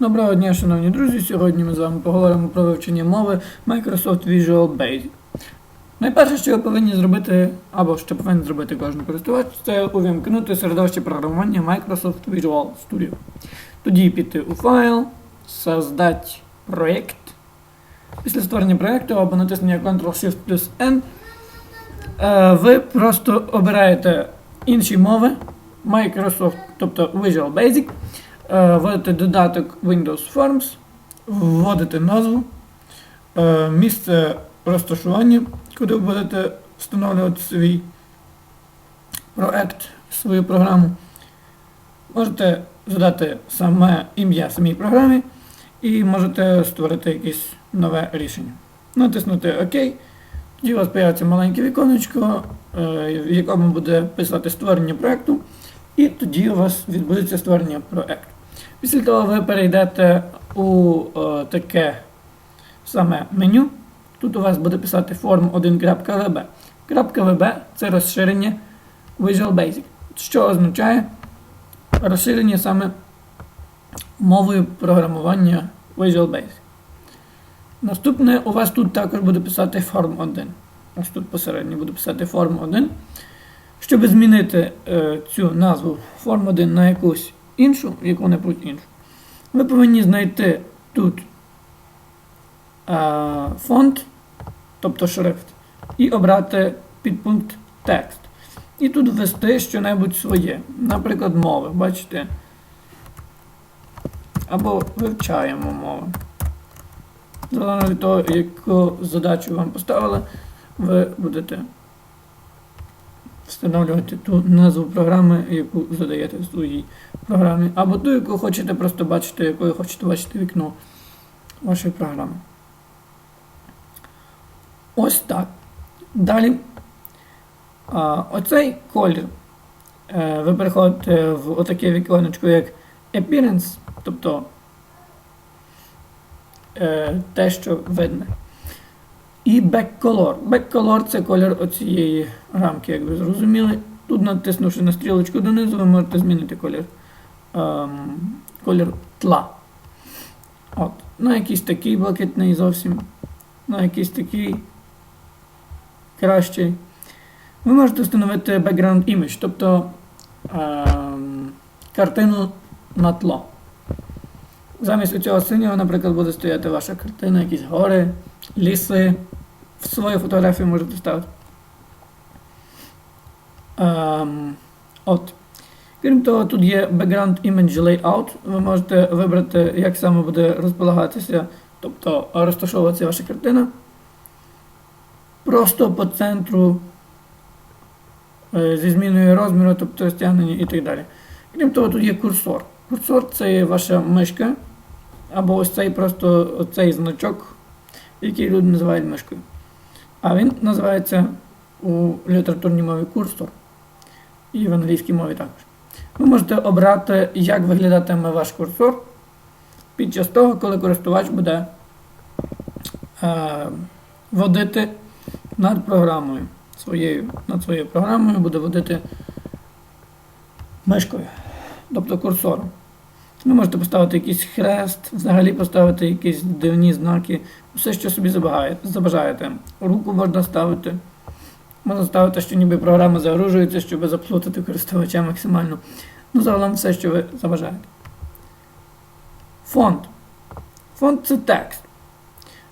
Доброго дня, шановні друзі. Сьогодні ми з вами поговоримо про вивчення мови Microsoft Visual Basic. Найперше, що ви повинні зробити, або що повинен зробити кожен користувач, це увімкнути середовище програмування Microsoft Visual Studio. Тоді піти у файл, создати проєкт. Після створення проєкту або натиснення Ctrl-Shift плюс N е, ви просто обираєте інші мови Microsoft, тобто Visual Basic, е, вводите додаток Windows Forms, вводите назву, е, місце розташування, куди ви будете встановлювати свій проект, свою програму. Можете задати саме ім'я самій програмі і можете створити якесь нове рішення. Натиснути ОК. Тоді у вас появиться маленьке віконечко, е, в якому буде писати створення проекту, і тоді у вас відбудеться створення проекту. Після того ви перейдете у е, таке саме меню. Тут у вас буде писати form1.vb. .vb це розширення Visual Basic, що означає розширення саме мовою програмування Visual Basic. Наступне у вас тут також буде писати Form 1. Ось тут посередньо буде писати Form 1. Щоб змінити е, цю назву Form 1 на якусь іншу, яку-небудь іншу, ви повинні знайти тут е, фонт, тобто шрифт, і обрати підпункт текст. І тут ввести щонебудь своє, наприклад, мови, бачите? Або вивчаємо мови. Залежно від того, яку задачу вам поставили, ви будете встановлювати ту назву програми, яку задаєте в своїй програмі, або ту, яку хочете просто бачити, якою хочете бачити вікно вашої програми. Ось так. Далі. А, оцей колір. Е, ви переходите в отаке віконечко, як Appearance, тобто е, те, що видне. І backcolor. Backcolor це колір оцієї рамки, як ви зрозуміли. Тут, натиснувши на стрілочку донизу, ви можете змінити колір, ем, колір тла. От. На якийсь такий блакитний зовсім, на якийсь такий кращий. Ви можете встановити background image, тобто ем, картину на тло. Замість цього синього, наприклад, буде стояти ваша картина, якісь гори, ліси. В свою фотографію можете ставити. Ем, от. Крім того, тут є Background Image Layout. Ви можете вибрати, як саме буде розполагатися, тобто розташовуватися ваша картина. Просто по центру е, зі зміною розміру, тобто стягнення і так далі. Крім того, тут є курсор. Курсор це ваша мишка, або ось цей просто цей значок, який люди називають мишкою. А він називається у літературній мові курсор. І в англійській мові також. Ви можете обрати, як виглядатиме ваш курсор під час того, коли користувач буде е, водити над програмою. Своєю, над своєю програмою буде водити мишкою, тобто курсором. Ви можете поставити якийсь хрест, взагалі поставити якісь дивні знаки, все, що собі забажаєте. Руку можна ставити. Можна ставити, що ніби програма загружується, щоб заплутати користувача максимально. Ну, загалом все, що ви забажаєте. Фонд. Фонд це текст.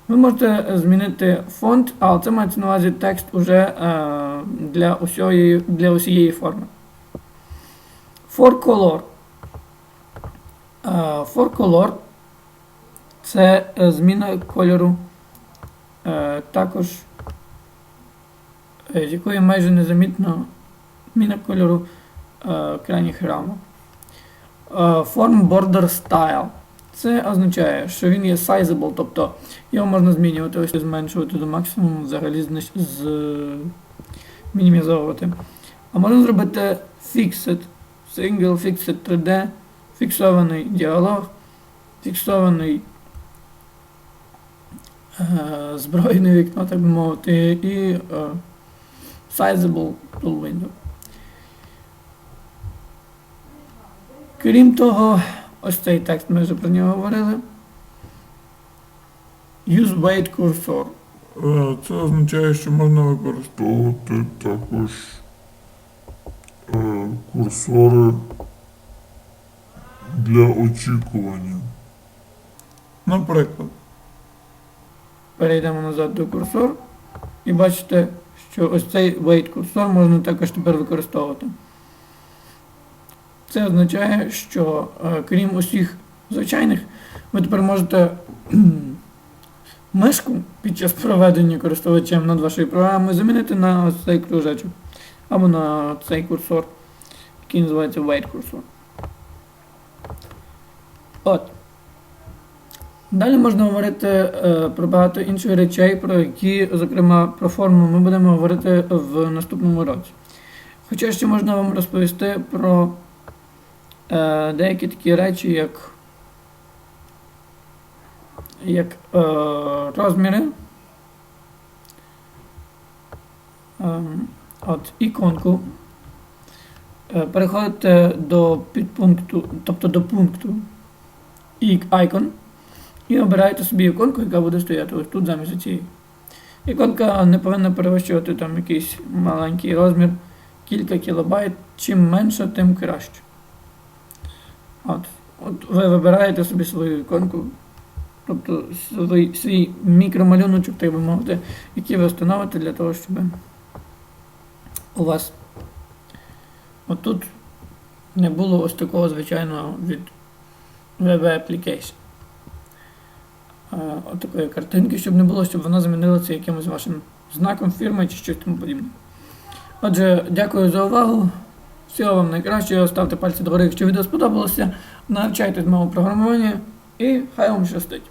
Ви можете змінити фонд, але це мається на увазі текст уже е, для, усієї, для форми. For color. For color це е, зміна кольору, е, також е, з якої майже незамітно зміна кольору крайніх рамок. Form Border Style. Це означає, що він є sizable, тобто його можна змінювати, ось зменшувати до максимуму, взагалі з, мінімізовувати. А можна зробити fixed, single, fixed 3D, фіксований діалог, фіксований е, збройне вікно, так би мовити, і е, sizable tool window. Крім того, ось цей текст, ми вже про нього говорили. Use weight cursor. Е, Це означає, що можна використовувати також е, курсори для очікування. Наприклад, Перейдемо назад до курсор. І бачите, що ось цей weight курсор можна також тепер використовувати. Це означає, що е, крім усіх звичайних, ви тепер можете мишку під час проведення користувачем над вашою програмою замінити на ось цей кружечок. Або на цей курсор, який називається weight курсор. От. Далі можна говорити е, про багато інших речей, про які, зокрема, про форму ми будемо говорити в наступному році. Хоча ще можна вам розповісти про е, деякі такі речі, як, як е, розміри. Ем, от, іконку. Переходите до підпункту, тобто до пункту Icon. І обираєте собі іконку, яка буде стояти ось тут замість цієї. Іконка не повинна перевищувати там якийсь маленький розмір, кілька кілобайт. Чим менше, тим краще. От. От ви вибираєте собі свою іконку, тобто свій, свій мікромалюночок, так би мовити, який ви встановите для того, щоб у вас отут не було ось такого звичайного від web application отакої картинки, щоб не було, щоб вона замінилася якимось вашим знаком фірми чи щось тому подібне. Отже, дякую за увагу. Всього вам найкращого. Ставте пальці догори, якщо відео сподобалося. Навчайтесь мову програмування і хай вам щастить.